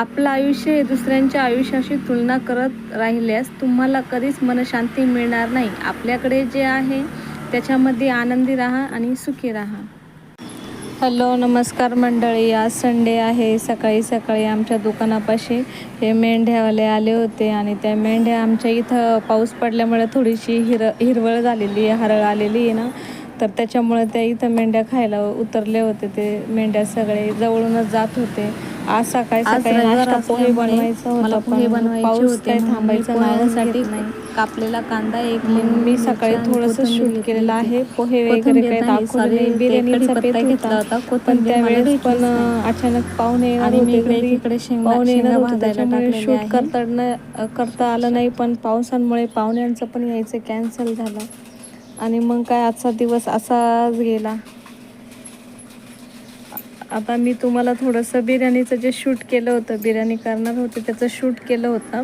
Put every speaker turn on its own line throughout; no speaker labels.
आपलं आयुष्य हे दुसऱ्यांच्या आयुष्याशी तुलना करत राहिल्यास तुम्हाला कधीच मनशांती मिळणार नाही. आपल्याकडे जे आहे त्याच्यामध्ये आनंदी राहा आणि सुखी राहा. हॅलो नमस्कार मंडळी. आज संडे आहे. सकाळी सकाळी आमच्या दुकानापाशी हे मेंढ्यावाले आले होते आणि त्या मेंढ्या आमच्या इथं पाऊस पडल्यामुळे थोडीशी हिर हिरवळ झालेली आहे हरळ आलेली आहे ना. तर त्याच्यामुळे त्या इथं मेंढ्या खायला उतरले होते. ते मेंढ्या सगळे जवळूनच जात होते. आज सकाळी सकाळी नाश्ता पोहे बनवायचा
मला पोहे बनवायचे होते
थांबायचा नाही
कापलेला कांदा एक
मी सकाळी थोडंसं शूट केलेलं. आहे पोहे वगैरे काही दाखवले बिर्याणीचा बेत
घेतला
होता पण त्यावेळेस पण. अचानक पाहुणे
आणि मी इकडे
पाहुणे येणार होते त्याच्यामुळे शूट. करता न- करता आलं नाही पण पावसांमुळे पाहुण्यांचं पण यायचं कॅन्सल झालं आणि मग काय आजचा दिवस असाच गेला आता मी तुम्हाला थोडंसं बिर्याणीचं जे शूट केलं होतं बिर्याणी करणार होते त्याचं शूट केलं होतं.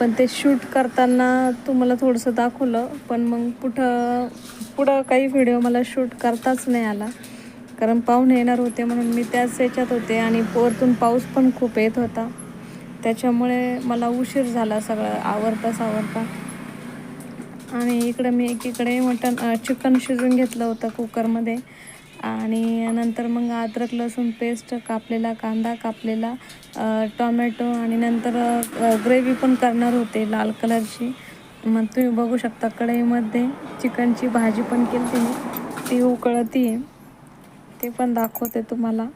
पण ते शूट करताना तुम्हाला थोडंसं दाखवलं पण मग कुठं पुढं काही व्हिडिओ मला शूट करताच नाही आला. कारण पाहुणे येणार होते म्हणून मी त्याच याच्यात होते आणि वरतून पाऊस पण खूप येत होता. त्याच्यामुळे मला उशीर झाला सगळं आवरता सावरता. आणि इकडं मी एकीकडे मटण चिकन शिजवून घेतलं होतं कुकरमध्ये आणि नंतर मग अद्रक लसूण पेस्ट कापलेला कांदा कापलेला टॉमॅटो आणि नंतर ग्रेव्ही पण करणार होते लाल कलरची. मग तुम्ही बघू शकता कढईमध्ये चिकनची भाजी पण केली तिने ती उकळती आहे. ते पण दाखवते तुम्हाला.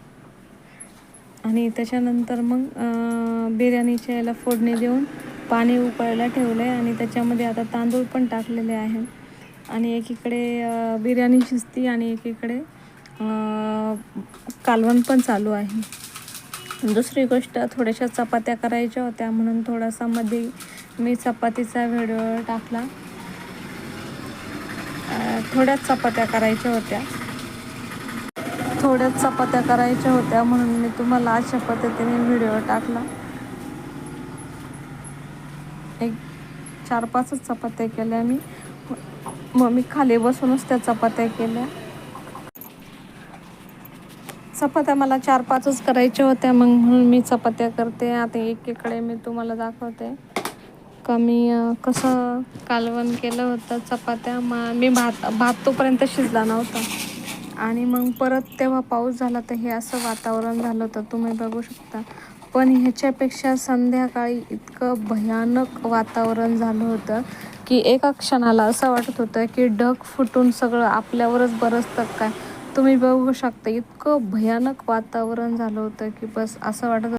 आणि त्याच्यानंतर मग बिर्याणीच्या याला फोडणी देऊन पाणी उकळायला ठेवलं आहे आणि त्याच्यामध्ये आता तांदूळ पण टाकलेले आहे. आणि एकीकडे बिर्याणी शिजती आणि एकीकडे कालवण पण चालू आहे. दुसरी गोष्ट थोड्याशा चपात्या करायच्या होत्या म्हणून थोडासा मध्ये मी चपातीचा व्हिडिओ टाकला. थोड्याच चपात्या करायच्या होत्या. थोड्याच चपात्या करायच्या होत्या म्हणून मी तुम्हाला अशा पद्धतीने व्हिडिओ टाकला. एक चार पाचच चपात्या केल्या मी. मग मी खाली बसूनच त्या चपात्या केल्या. चपात्या मला चार पाचच करायच्या होत्या मग म्हणून मी चपात्या करते. आता एकीकडे मी तुम्हाला दाखवते. का मी कसं कालवण केलं होतं चपात्या मग मी भात भात तोपर्यंत शिजला नव्हता. आणि मग परत तेव्हा पाऊस झाला तर हे असं वातावरण झालं होतं. तुम्ही बघू शकता. पण ह्याच्यापेक्षा संध्याकाळी इतकं भयानक वातावरण झालं होतं की एका क्षणाला असं वाटत होतं की ढग फुटून सगळं आपल्यावरच बरसतं काय तुम्ही बघू शकता इतकं भयानक वातावरण झालं होतं की बस असं वाटत